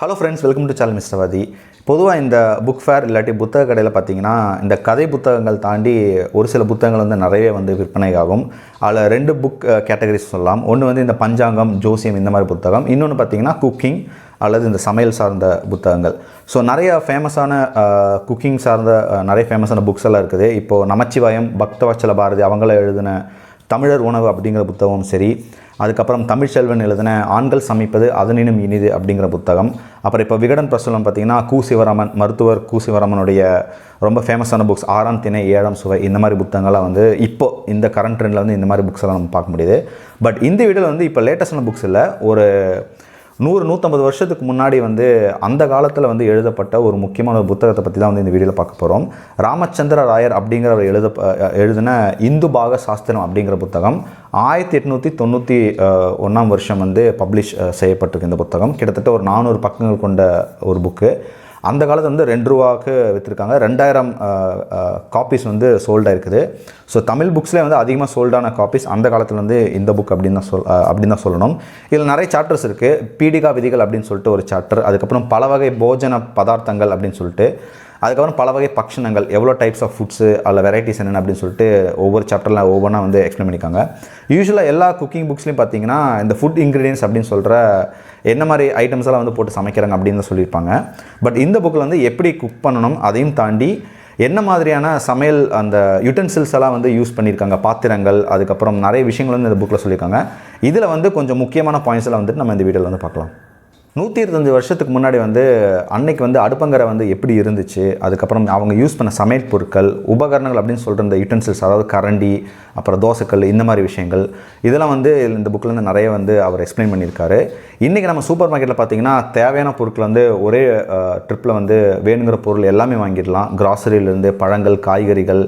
Hello friends welcome to channel மிஸ்டர்வாதி பொதுவாக இந்த book fair இல்லாட்டி புத்தக கடையில் பார்த்தீங்கன்னா இந்த கதை புத்தகங்கள் தாண்டி ஒரு சில புத்தகங்கள் வந்து நிறைய வந்து விற்பனை ஆகும் அதில் ரெண்டு புக் கேட்டகரிஸ் சொல்லலாம். ஒன்று வந்து இந்த பஞ்சாங்கம் ஜோசியம் இந்த மாதிரி புத்தகம். இன்னொன்று பார்த்தீங்கன்னா குக்கிங் அல்லது இந்த சமையல் சார்ந்த புத்தகங்கள். ஸோ நிறைய ஃபேமஸான குக்கிங் சார்ந்த நிறைய ஃபேமஸான புக்ஸ் எல்லாம் இருக்குது. இப்போது நமச்சிவாயம் பக்தவச்சல பாரதி அவங்கள எழுதின தமிழர் உணவு அப்படிங்கிற புத்தகமும் சரி. அதுக்கப்புறம் தமிழ்ச்செல்வன் எழுதின ஆண்கள் சமைப்பது அதனினும் இனிது அப்படிங்கிற புத்தகம். அப்புறம் இப்போ விகடன் பிரசுரம் பார்த்தீங்கன்னா கு சிவராமன் மருத்துவர் கு சிவராமனுடைய ரொம்ப ஃபேமஸான புக்ஸ் ஆறாம் திணை ஏழாம் சுவை இந்த மாதிரி புத்தகங்கள்லாம் வந்து இப்போ இந்த கரண்ட் ட்ரெண்டில் வந்து இந்த மாதிரி புக்ஸ் எல்லாம் நம்ம பார்க்க முடியுது. பட் இந்த வீடியோவில் வந்து இப்போ லேட்டஸ்டான புக்ஸ் இல்லை ஒரு நூறு நூற்றம்பது வருஷத்துக்கு முன்னாடி வந்து அந்த காலத்தில் வந்து எழுதப்பட்ட ஒரு முக்கியமான ஒரு புத்தகத்தை பற்றி தான் வந்து இந்த வீடியோவில் பார்க்க போகிறோம் ராமச்சந்திர ராயர் அப்படிங்கிறவர் எழுத எழுதின இந்து பாக சாஸ்திரம் அப்படிங்கிற புத்தகம் ஆயிரத்தி எட்நூற்றி தொண்ணூற்றி ஒன்றாம் வருஷம் வந்து பப்ளிஷ் செய்யப்பட்டிருக்கு இந்த புத்தகம். கிட்டத்தட்ட ஒரு நானூறு பக்கங்கள் கொண்ட ஒரு புக்கு அந்த காலத்தில் வந்து ரெண்டு ரூபாவுக்கு விற்றுருக்காங்க ரெண்டாயிரம் காப்பீஸ் வந்து சோல்டாக இருக்குது ஸோ தமிழ் புக்ஸ்லேயே வந்து அதிகமாக சோல்டான காப்பீஸ் அந்த காலத்தில் வந்து இந்த புக் அப்படின்னு தான் சொல் அப்படின்னு தான் சொல்லணும். இதில் நிறைய சாப்டர்ஸ் இருக்குது பீடிகா விதிகள் அப்படின்னு சொல்லிட்டு ஒரு சாப்டர் அதுக்கப்புறம் பல வகை போஜன பதார்த்தங்கள் அப்படின்னு சொல்லிட்டு அதுக்கப்புறம் பல வகை பக்ஷணங்கள். எவ்வளோ டைப்ஸ் ஆஃப் ஃபுட்ஸு அதில் வெரைட்டிஸ் என்னென்ன அப்படின்னு சொல்லிட்டு ஒவ்வொரு சாப்டரில் ஒவ்வொன்றா வந்து எக்ஸ்பிளைன் பண்ணியிருக்காங்க. யூஸ்வலாக எல்லா குக்கிங் புக்ஸ்லையும் பார்த்தீங்கன்னா இந்த ஃபுட் இன்க்ரீடியன்ஸ் அப்படின்னு சொல்கிற என்ன மாதிரி ஐட்டம்ஸ் எல்லாம் வந்து போட்டு சமைக்கிறாங்க அப்படின்னு தான் சொல்லியிருப்பாங்க. பட் இந்த புக்கில் வந்து எப்படி குக் பண்ணணும் அதையும் தாண்டி என்ன மாதிரியான சமையல் அந்த யூட்டன்சில்ஸ் எல்லாம் வந்து யூஸ் பண்ணியிருக்காங்க பாத்திரங்கள் அதுக்கப்புறம் நிறைய விஷயங்கள் வந்து இந்த புக்கில் சொல்லியிருக்காங்க. இதில் வந்து கொஞ்சம் முக்கியமான பாயிண்ட்ஸ் எல்லாம் வந்துட்டு நம்ம இந்த வீடியோவில் வந்து பார்க்கலாம். நூற்றி இருபத்தஞ்சு வருஷத்துக்கு முன்னாடி வந்து அன்னைக்கு வந்து அடுப்பங்கரை வந்து எப்படி இருந்துச்சு? அதுக்கப்புறம் அவங்க யூஸ் பண்ண சமையல் பொருட்கள் உபகரணங்கள் அப்படின்னு சொல்கிற இந்த யூட்டன்சில்ஸ் அதாவது கரண்டி அப்புறம் தோசைக்கல் இந்த மாதிரி விஷயங்கள். இதெல்லாம் வந்து இந்த புக்கில் வந்து நிறைய வந்து அவர் எக்ஸ்பிளைன் பண்ணியிருக்காரு. இன்றைக்கி நம்ம சூப்பர் மார்க்கெட்டில் பார்த்திங்கன்னா தேவையான பொருட்கள் வந்து ஒரே ட்ரிப்பில் வந்து வேணுங்கிற பொருள் எல்லாமே வாங்கிடலாம். கிராசரியிலேருந்து பழங்கள் காய்கறிகள்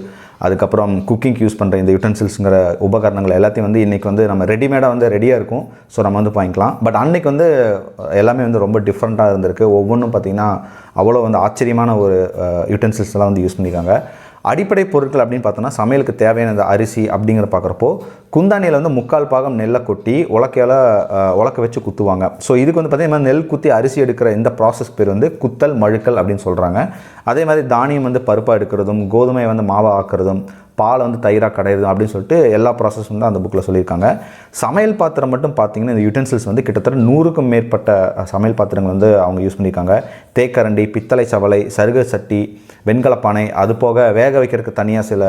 அதுக்கப்புறம் குக்கிங்க்கு யூஸ் பண்ணுற இந்த யூட்டன்சில்ஸுங்கிற உபகரணங்கள் எல்லாத்தையும் வந்து இன்றைக்கி வந்து நம்ம ரெடிமேடாக வந்து ரெடியாக இருக்கும். ஸோ நம்ம வந்து வாங்கிக்கலாம். பட் அன்றைக்கி வந்து எல்லாமே வந்து ரொம்ப டிஃப்ரெண்ட்டாக இருந்திருக்கு. ஒவ்வொன்றும் பார்த்திங்கன்னா அவ்வளோ வந்து ஆச்சரியமான ஒரு யூட்டன்சில்ஸ்லாம் வந்து யூஸ் பண்ணியிருக்காங்க. அடிப்படை பொருட்கள் அப்படின்னு பார்த்தோன்னா சமையலுக்கு தேவையான இந்த அரிசி அப்படிங்கிற பார்க்குறப்போ குந்தானியில் வந்து முக்கால் பாகம் நெல்லை கொட்டி உலக்கையால் உலக்க வச்சு குத்துவாங்க. ஸோ இதுக்கு வந்து பார்த்தீங்கன்னா நெல் குத்தி அரிசி எடுக்கிற இந்த ப்ராசஸ் பேர் வந்து குத்தல் மழுக்கல் அப்படின்னு சொல்கிறாங்க அதே மாதிரி தானியம் வந்து பருப்பாக எடுக்கிறதும் கோதுமை வந்து மாவா ஆக்குறதும் பால் வந்து தயிராக கடையிறது அப்படின்னு சொல்லிட்டு எல்லா ப்ராசஸ் வந்து அந்த புக்கில் சொல்லியிருக்காங்க. சமையல் பாத்திரம் மட்டும் பார்த்தீங்கன்னா இந்த யூட்டன்சில்ஸ் வந்து கிட்டத்தட்ட நூறுக்கும் மேற்பட்ட சமையல் பாத்திரங்கள் வந்து அவங்க யூஸ் பண்ணியிருக்காங்க. தேக்கரண்டி பித்தளை சவலை சருக சட்டி வெண்கலப்பானை அது போக வேக வைக்கிறதுக்கு தனியாக சில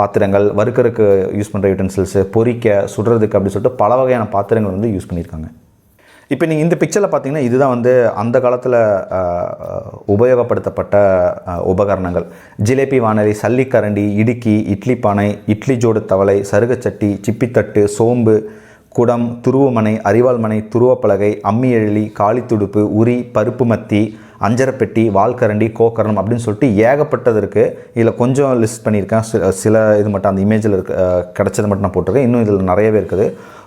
பாத்திரங்கள் வறுக்கறதுக்கு யூஸ் பண்ணுற யூட்டன்சில்ஸு பொரிக்க சுடுறதுக்கு அப்படின்னு சொல்லிட்டு பல வகையான பாத்திரங்கள் வந்து யூஸ் பண்ணியிருக்காங்க. இப்போ நீங்கள் இந்த பிக்சரில் பார்த்தீங்கன்னா இதுதான் வந்து அந்த காலத்தில் உபயோகப்படுத்தப்பட்ட உபகரணங்கள். ஜிலேபி வானலி சல்லிக்கரண்டி இடுக்கி இட்லி பானை இட்லி ஜோடு தவளை சருகச்சட்டி சிப்பித்தட்டு சோம்பு குடம் துருவமனை அரிவாள்மனை துருவப்பலகை அம்மி எழிலி காளித்துடுப்பு உரி பருப்பு மத்தி அஞ்சரப்பெட்டி வால்கரண்டி கோக்கரணம் அப்படின்னு சொல்லிட்டு ஏகப்பட்டது இருக்குது இதில் கொஞ்சம் லிஸ்ட் பண்ணியிருக்கேன். சில சில இது மட்டும் அந்த இமேஜில் இருக்க கிடச்சது மட்டும் நான் போட்டிருக்கேன். இன்னும் இதில் நிறையவே இருக்குது.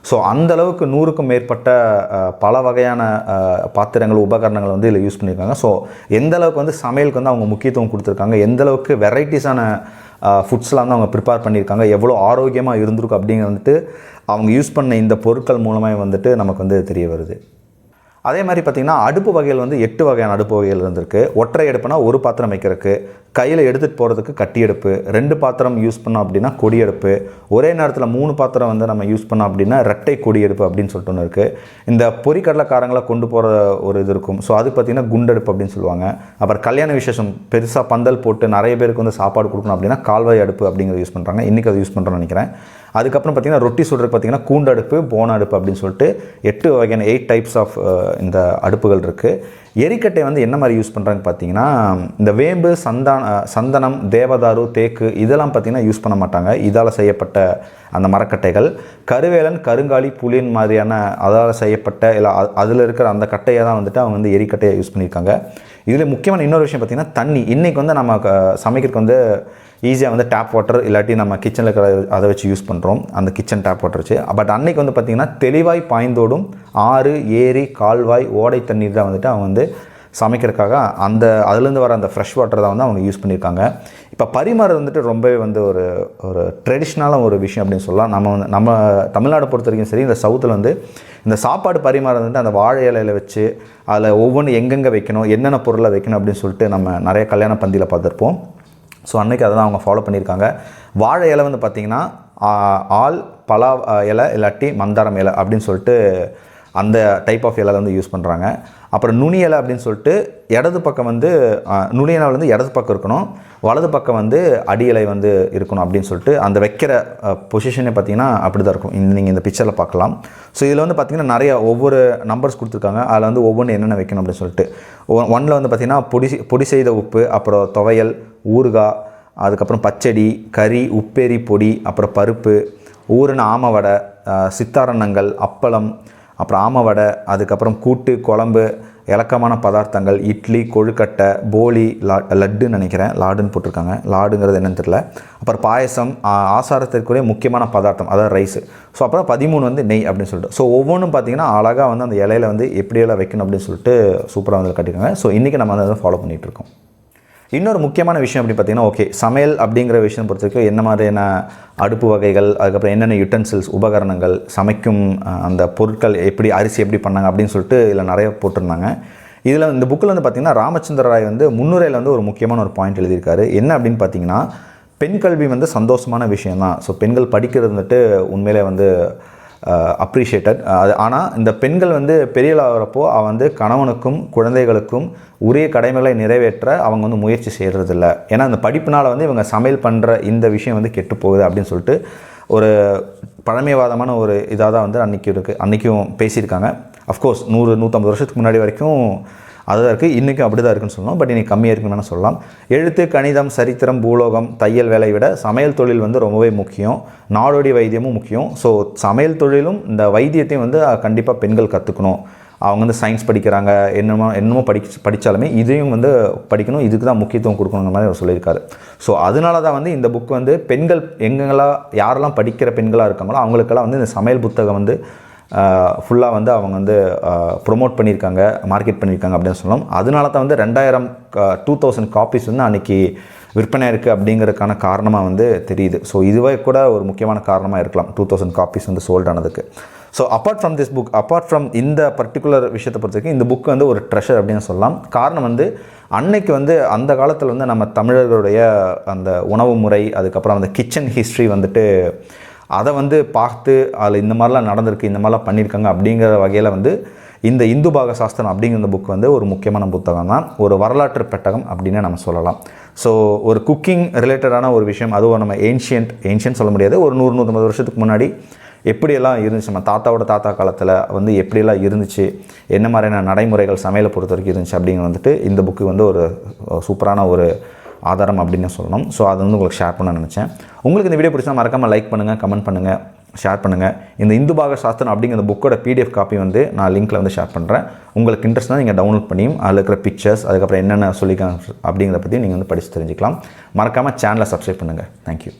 ஸோ அந்தளவுக்கு நூறுக்கும் மேற்பட்ட பல வகையான பாத்திரங்கள் உபகரணங்கள் வந்து இதில் யூஸ் பண்ணியிருக்காங்க. ஸோ எந்த அளவுக்கு வந்து சமையலுக்கு வந்து அவங்க முக்கியத்துவம் கொடுத்துருக்காங்க எந்த அளவுக்கு வெரைட்டிஸான ஃபுட்ஸ்லாம் வந்து அவங்க ப்ரிப்பேர் பண்ணியிருக்காங்க எவ்வளோ ஆரோக்கியமாக இருந்திருக்கும் அப்படிங்கிறது வந்துட்டு அவங்க யூஸ் பண்ண இந்த பொருட்கள் மூலமாக வந்துட்டு நமக்கு வந்து தெரிய வருது. அதே மாதிரி பார்த்திங்கன்னா அடுப்பு வகைகள் வந்து எட்டு வகையான அடுப்பு வகைகள் இருந்திருக்கு. ஒற்றை அடுப்புனா ஒரு பாத்திரம் வைக்கிறதுக்கு கையில் எடுத்துகிட்டு போகிறதுக்கு கட்டி அடுப்பு ரெண்டு பாத்திரம் யூஸ் பண்ணோம் அப்படின்னா கொடி அடுப்பு ஒரே நேரத்தில் மூணு பாத்திரம் வந்து நம்ம யூஸ் பண்ணோம் அப்படின்னா ரெட்டை கொடி அடுப்பு அப்படின்னு சொல்லிட்டு ஒன்று இருக்குது இந்த பொறிக்கடலைக்காரங்களை கொண்டு போகிற ஒரு இது இருக்கும். ஸோ அது பார்த்திங்கன்னா குண்டடுப்பு அப்படின்னு சொல்லுவாங்க. அப்புறம் கல்யாண விசேஷம் பெருசாக பந்தல் போட்டு நிறைய பேருக்கு வந்து சாப்பாடு கொடுக்கணும் அப்படின்னா கால்வாய் அடுப்பு அப்படிங்கிறத யூஸ் பண்ணுறாங்க இன்றைக்கி அதை யூஸ் பண்ணுறோன்னு நினைக்கிறேன். அதுக்கப்புறம் பார்த்தீங்கன்னா ரொட்டி சுடுறதுக்கு பார்த்தீங்கன்னா கூண்டு அடுப்பு போன அடுப்பு அப்படின்னு சொல்லிட்டு எட்டு வகையான எயிட் டைப்ஸ் ஆஃப் இந்த அடுப்புகள் இருக்குது எரிக்கட்டை வந்து என்ன மாதிரி யூஸ் பண்ணுறாங்க பார்த்தீங்கன்னா இந்த வேம்பு சந்தான சந்தனம் தேவதாரு தேக்கு இதெல்லாம் பார்த்தீங்கன்னா யூஸ் பண்ண மாட்டாங்க. இதால் செய்யப்பட்ட அந்த மரக்கட்டைகள். கருவேலன் கருங்காலி புளியன் மாதிரியான அதால் செய்யப்பட்ட இல்லை அதில் இருக்கிற அந்த கட்டையை தான் வந்துட்டு அவங்க வந்து எரிக்கட்டையை யூஸ் பண்ணியிருக்காங்க. இதில் முக்கியமான இன்னொரு விஷயம் பார்த்தீங்கன்னா தண்ணி. இன்றைக்கி வந்து நம்ம சமைக்கிறதுக்கு வந்து ஈஸியாக வந்து டேப் வாட்டர் இல்லாட்டி நம்ம கிச்சனில் இருக்கிற அதை வச்சு யூஸ் பண்ணுறோம் அந்த கிச்சன் டேப் வாட்டர் வச்சு. பட் அன்னைக்கு வந்து பார்த்திங்கன்னா தெளிவாய் பாய்ந்தோடும் ஆறு ஏரி கால்வாய் ஓடை தண்ணீர் தான் வந்துட்டு அவங்க வந்து சமைக்கிறதுக்காக அந்த அதுலேருந்து வர அந்த ஃப்ரெஷ் வாட்டர் தான் வந்து அவங்க யூஸ் பண்ணியிருக்காங்க. இப்போ பரிமாறு வந்துட்டு ரொம்பவே வந்து ஒரு ஒரு ட்ரெடிஷ்னலான ஒரு விஷயம் அப்படின்னு சொல்லலாம். நம்ம வந்து நம்ம தமிழ்நாடு பொறுத்த வரைக்கும் சரி இந்த சவுத்தில் வந்து இந்த சாப்பாடு பரிமாறு வந்துட்டு அந்த வாழை இலையில வச்சு அதில் ஒவ்வொன்று எங்கெங்கே வைக்கணும் என்னென்ன பொருளை வைக்கணும் அப்படின்னு சொல்லிட்டு நம்ம நிறைய கல்யாண பந்தியில் பார்த்துருப்போம். ஸோ அன்றைக்கி அதை தான் அவங்க ஃபாலோ பண்ணியிருக்காங்க. வாழை இலை வந்து பார்த்திங்கன்னா ஆல் பலா இலை இல்லாட்டி மந்தாரம் இலை அப்படின்னு சொல்லிட்டு அந்த டைப் ஆஃப் இலை வந்து யூஸ் பண்ணுறாங்க அப்புறம் நுனி இலை அப்படின்னு சொல்லிட்டு இடது பக்கம் வந்து நுனி இலை வந்து இடது பக்கம் இருக்கணும். வலது பக்கம் வந்து அடி இலை வந்து இருக்கணும் அப்படின்னு சொல்லிட்டு அந்த வைக்கிற பொசிஷனே பார்த்தீங்கன்னா அப்படி தான் இருக்கும். இந்த நீங்கள் இந்த பிக்சரில் பார்க்கலாம். ஸோ இதில் வந்து பார்த்தீங்கன்னா நிறைய ஒவ்வொரு நம்பர்ஸ் கொடுத்துருக்காங்க. அதில் வந்து ஒவ்வொன்று என்னென்ன வைக்கணும் அப்படின்னு சொல்லிட்டு. ஒன்னில் வந்து பார்த்தீங்கன்னா பொடி பொடி செய்த உப்பு அப்புறம் துவையல் ஊறுகாய் அதுக்கப்புறம் பச்சடி கறி உப்பேரி பொடி அப்புறம் பருப்பு ஊறின ஆமவடை சித்தாரணங்கள் அப்பளம் அப்புறம் ஆம வடை அதுக்கப்புறம் கூட்டு குழம்பு இலக்கமான பதார்த்தங்கள் இட்லி கொழுக்கட்டை போலி லா லட்டுன்னு நினைக்கிறேன். லாடுன்னு போட்டிருக்காங்க. லாடுங்கிறது என்னன்னு தெரியல. அப்புறம் பாயசம் ஆசாரத்திற்குரிய முக்கியமான பதார்த்தம் அதாவது ரைஸ். ஸோ அப்புறம் பதிமூணு வந்து நெய் அப்படின்னு சொல்லிட்டு. ஸோ ஒவ்வொன்றும் பார்த்தீங்கன்னா அழகாக வந்து அந்த இலையில வந்து எப்படியெல்லாம் வைக்கணும் அப்படின்னு சொல்லிட்டு சூப்பராக வந்து கட்டிருக்காங்க ஸோ இன்றைக்கி நம்ம அதை ஃபாலோ பண்ணிகிட்டு இருக்கோம். இன்னொரு முக்கியமான விஷயம் அப்படி பார்த்தீங்கன்னா ஓகே சமையல் அப்படிங்கிற விஷயம் பொறுத்த வரைக்கும் என்ன மாதிரியான அடுப்பு வகைகள் அதுக்கப்புறம் என்னென்ன யுட்டன்சில்ஸ் உபகரணங்கள் சமைக்கும் அந்த பொருட்கள் எப்படி அரிசி எப்படி பண்ணாங்க அப்படின்னு சொல்லிட்டு இதில் நிறைய போட்டிருந்தாங்க. இதில் இந்த புக்கில் வந்து பார்த்திங்கன்னா ராமச்சந்திர ராய் வந்து முன்னுரையில் வந்து ஒரு முக்கியமான ஒரு பாயிண்ட் எழுதியிருக்காரு. என்ன அப்படின்னு பார்த்தீங்கன்னா பெண் கல்வி வந்து சந்தோஷமான விஷயம் தான் ஸோ பெண்கள் படிக்கிறது வந்துட்டு உண்மையிலே வந்து அப்ரிஷியேட்டட் அது ஆனால் இந்த பெண்கள் வந்து பெரியலாகிறப்போ அவன் வந்து கணவனுக்கும் குழந்தைகளுக்கும் உரிய கடமைகளை நிறைவேற்ற அவங்க வந்து முயற்சி செய்கிறதில்ல ஏன்னா அந்த படிப்புனால் வந்து இவங்க சமையல் பண்ணுற இந்த விஷயம் வந்து கெட்டு போகுது அப்படின்னு சொல்லிட்டு ஒரு பழமைவாதமான ஒரு இதாக தான் வந்து அன்றைக்கி இருக்குது அன்றைக்கும் பேசியிருக்காங்க. அஃப்கோர்ஸ் நூறு நூற்றம்பது வருஷத்துக்கு முன்னாடி வரைக்கும் அதுதான் இருக்குது இன்றைக்கும் அப்படி தான் இருக்குன்னு சொல்லலாம் பட் இன்றைக்கி கம்மியாக இருக்குன்னு வேணால் சொல்லலாம். எழுத்து கணிதம் சரித்திரம் பூலோகம் தையல் வேலை விட சமையல் தொழில் வந்து ரொம்பவே முக்கியம். நாடோடி வைத்தியமும் முக்கியம். ஸோ சமையல் தொழிலும் இந்த வைத்தியத்தையும் வந்து கண்டிப்பாக பெண்கள் கற்றுக்கணும் அவங்க வந்து சயின்ஸ் படிக்கிறாங்க. என்னமோ என்னமோ படிச்சு படித்தாலுமே இதையும் வந்து படிக்கணும். இதுக்கு தான் முக்கியத்துவம் கொடுக்கணுங்கிற மாதிரி அவர் சொல்லியிருக்காரு. ஸோ அதனால தான் வந்து இந்த புக் வந்து பெண்கள் எங்கெங்கெல்லாம் யாரெல்லாம் படிக்கிற பெண்களாக இருக்காங்களோ அவங்களுக்கெல்லாம் வந்து இந்த சமையல் புத்தகம் வந்து ஃபுல்லாக வந்து அவங்க வந்து ப்ரொமோட் பண்ணியிருக்காங்க மார்க்கெட் பண்ணியிருக்காங்க அப்படின்னு சொல்லலாம் அதனால தான் வந்து ரெண்டாயிரம் டூ தௌசண்ட் காப்பீஸ் வந்து அன்றைக்கி விற்பனை இருக்குது அப்படிங்கிறதுக்கான காரணமாக வந்து தெரியுது. ஸோ இதுவே கூட ஒரு முக்கியமான காரணமாக இருக்கலாம். டூ தௌசண்ட் காப்பீஸ் வந்து சோல்ட் ஆனதுக்கு. So apart from this book apart from இந்த பர்டிகுலர் விஷயத்தை பொறுத்த வரைக்கும் இந்த புக் வந்து ஒரு ட்ரெஷர் அப்படின்னு சொல்லலாம். காரணம் வந்து அன்னைக்கு வந்து அந்த காலத்தில் வந்து நம்ம தமிழர்களுடைய அந்த உணவு முறை அதுக்கப்புறம் அந்த கிச்சன் ஹிஸ்ட்ரி வந்துட்டு அதை வந்து பார்த்து அதில் இந்த மாதிரிலாம் நடந்திருக்கு இந்த மாதிரிலாம் பண்ணியிருக்காங்க அப்படிங்கிற வகையில் வந்து இந்த இந்து பாக சாஸ்திரம் அப்படிங்கிற இந்த புக் வந்து ஒரு முக்கியமான புத்தகம் தான். ஒரு வரலாற்று பெட்டகம் அப்படின்னு நம்ம சொல்லலாம். ஸோ ஒரு குக்கிங் ரிலேட்டடான ஒரு விஷயம் அதுவும் நம்ம ஏன்ஷியன்ட் ஏன்ஷியன்ட் சொல்ல முடியாது. ஒரு நூறு நூற்றம்பது வருஷத்துக்கு முன்னாடி எப்படியெல்லாம் இருந்துச்சு? நம்ம தாத்தாவோட தாத்தா காலத்தில் வந்து எப்படியெல்லாம் இருந்துச்சு? என்ன மாதிரியான நடைமுறைகள் சமையலை பொறுத்த வரைக்கும் இருந்துச்சு அப்படிங்கிற வந்துட்டு இந்த புக்கு வந்து ஒரு சூப்பரான ஒரு ஆதாரம் அப்படின்னு சொல்லணும். ஸோ அதை வந்து உங்களுக்கு ஷேர் பண்ண நினச்சேன். உங்களுக்கு இந்த வீடியோ பிடிச்சா மறக்காமல் லைக் பண்ணுங்கள் கமெண்ட் பண்ணுங்கள் ஷேர் பண்ணுங்கள் இந்த இந்து பாக சாஸ்திரம் அப்படிங்கிற புக்கோட பிடிஎஃப் காப்பி வந்து நான் லிங்க்கில் வந்து ஷேர் பண்ணுறேன் உங்களுக்கு இன்ட்ரெஸ்ட் தான் நீங்கள் டவுன்லோட் பண்ணியும் அதில் இருக்கிற பிக்சர்ஸ் அதுக்கப்புறம் என்னென்ன சொல்லிக்கலாம் அப்படிங்கிறத பற்றி நீங்கள் வந்து படித்து தெரிஞ்சுக்கலாம். மறக்காமல் சேனலை சப்ஸ்கிரைப் பண்ணுங்கள் தேங்க்யூ